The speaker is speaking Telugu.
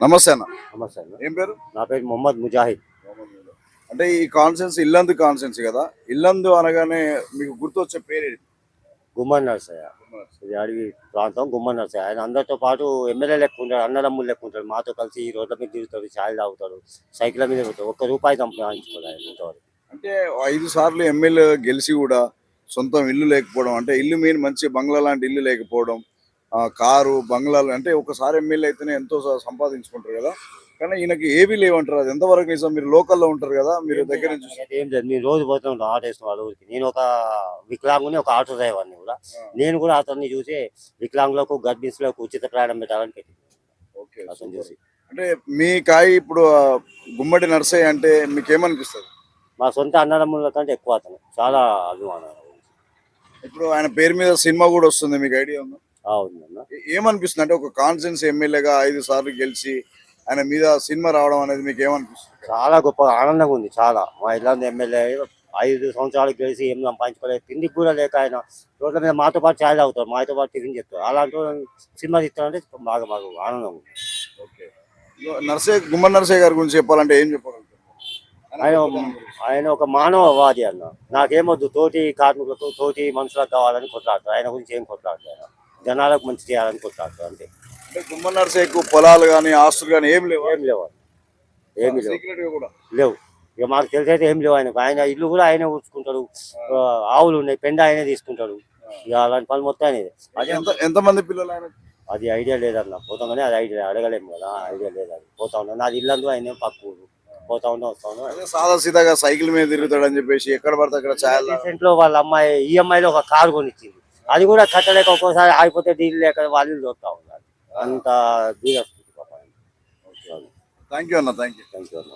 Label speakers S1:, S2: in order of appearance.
S1: నమస్తే అన్న.
S2: నమస్తే అన్న.
S1: ఏం పేరు?
S2: నా పేరు మొహమ్మద్ ముజాహిద్.
S1: అంటే ఈ కాన్సెన్స్ ఇల్లందు కాన్సెన్స్ కదా? ఇల్లందు అనగానే మీకు గుర్తొచ్చే పేరు?
S2: గుమ్మన్ నర్సయ్య. ఇది అడవి ప్రాంతం గుమ్మన్ నర్సయ్య. ఆయన అందరితో పాటు ఎమ్మెల్యే లెక్క ఉంటాడు అన్నదమ్ములు లెక్క ఉంటాడు. మాతో కలిసి ఈ రోడ్ల మీద తిరుగుతాడు ఛాయ్ తాగుతాడు సైకిల్ మీద పోతాడు ఒక్క రూపాయి సంపాదించుకోడు ఆయన ఇంతవరకు.
S1: అంటే ఐదు సార్లు ఎమ్మెల్యే గెలిచి కూడా సొంతం ఇల్లు లేకపోవడం అంటే ఇల్లు మీన్ మంచి బంగ్లా లాంటి ఇల్లు లేకపోవడం కారు బంగ్లాలు అంటే ఒకసారి ఎమ్మెల్యే అయితేనే ఎంతో సంపాదించుకుంటారు కదా. కానీ ఈయనకి ఏవి లేవంటారు. అది ఎంతవరకు నిజం? మీరు లోకల్లో ఉంటారు కదా మీరు దగ్గర నుంచి
S2: ఏం లేదు. నేను రోజు పోతాను ఆటో వేసిన వాళ్ళ ఊరికి. నేను ఒక వికలాంగుని ఒక ఆటో డ్రైవర్ని కూడా. నేను కూడా అతన్ని చూసి వికలాంగులకు గర్భిణీలకు ఉచిత ప్రయాణం పెట్టాలని పెట్టింది.
S1: ఓకే
S2: అతను చూసి.
S1: అంటే మీ కాయ ఇప్పుడు గుమ్మడి నర్సయ్య అంటే మీకు ఏమనిపిస్తుంది
S2: మా సొంత అన్నదమ్ముల కంటే ఎక్కువ అతను. చాలా అభిమానం.
S1: ఇప్పుడు ఆయన పేరు మీద సినిమా కూడా వస్తుంది మీకు ఐడియా ఉందా? ఏమనిపిస్తుంది? అంటే ఒక కాన్ఫిడెన్స్ ఎమ్మెల్యేగా ఐదు సార్లు గెలిచి ఆయన మీద సినిమా రావడం అనేది మీకు ఏమనిపిస్తుంది?
S2: చాలా గొప్ప ఆనందంగా ఉంది చాలా. మా ఇల్లందు ఎమ్మెల్యే ఐదు సంవత్సరాలు గెలిచి ఏం సంపాదించుకోలేదు. తిండికి కూడా లేక ఆయన రోడ్ల మీద మాతో పాటు ఛాయ్ తాగుతారు మాతో పాటు టిఫిన్ చెప్తారు అలాంటి సినిమా తీస్తారంటే బాగా మాకు ఆనందం ఉంది.
S1: నర్సయ్య గుమ్మడి నర్సయ్య గారి గురించి చెప్పాలంటే ఏం చెప్పగలుగుతారు?
S2: ఆయన ఆయన ఒక మానవవాది అన్న. నాకేమొద్దు తోటి కార్మికులతో తోటి మనుషులకు కావాలని కొట్లాడతారు. ఆయన గురించి ఏం కొట్లాడతారు? ఆయన జనాలకు మంచి చేయాలని కొట్లాడతారు అంతే.
S1: అంటే గుమ్మడి నర్సయ్యకు పొలాలు కానీ ఆస్తులు కానీ ఏం లేవు?
S2: ఏం లేవు. ఏమి లేవు.
S1: కూడా?
S2: లేవు. ఇక మాకు తెలిసైతే ఏం లేవు ఆయనకు. ఆయన ఇల్లు కూడా ఆయనే ఊడ్చుకుంటాడు ఆ, ఆవులు ఉన్నాయి పెండ ఆయనే తీసుకుంటాడు. ఇక అలాంటి పని మొత్తం అనేది అది
S1: ఎంత ఎంతమంది పిల్లలు ఆయన
S2: అది ఐడియా లేదన్న. పోతామని అది ఐడియా అడగలేము కదా ఐడియా లేదు అది. పోతా ఉన్నాను నాది ఇల్లందు ఆయన పక్క ఊరు పోతా ఉన్నా వస్తా ఉన్నా.
S1: అదే సాదా సీదాగా సైకిల్ మీద తిరుగుతాడని చెప్పేసి ఎక్కడ పడితే అక్కడ
S2: రీసెంట్లో వాళ్ళ అమ్మాయి ఈఎంఐ లో ఒక కారు కొనిచ్చింది. అది కూడా కట్టలేక ఒక్కోసారి ఆగిపోతే డీల్ లేక వాళ్ళు చూస్తా ఉన్నారు. అంత
S1: థ్యాంక్ యూ అన్న థ్యాంక్ యూ
S2: థ్యాంక్ యూ అన్న.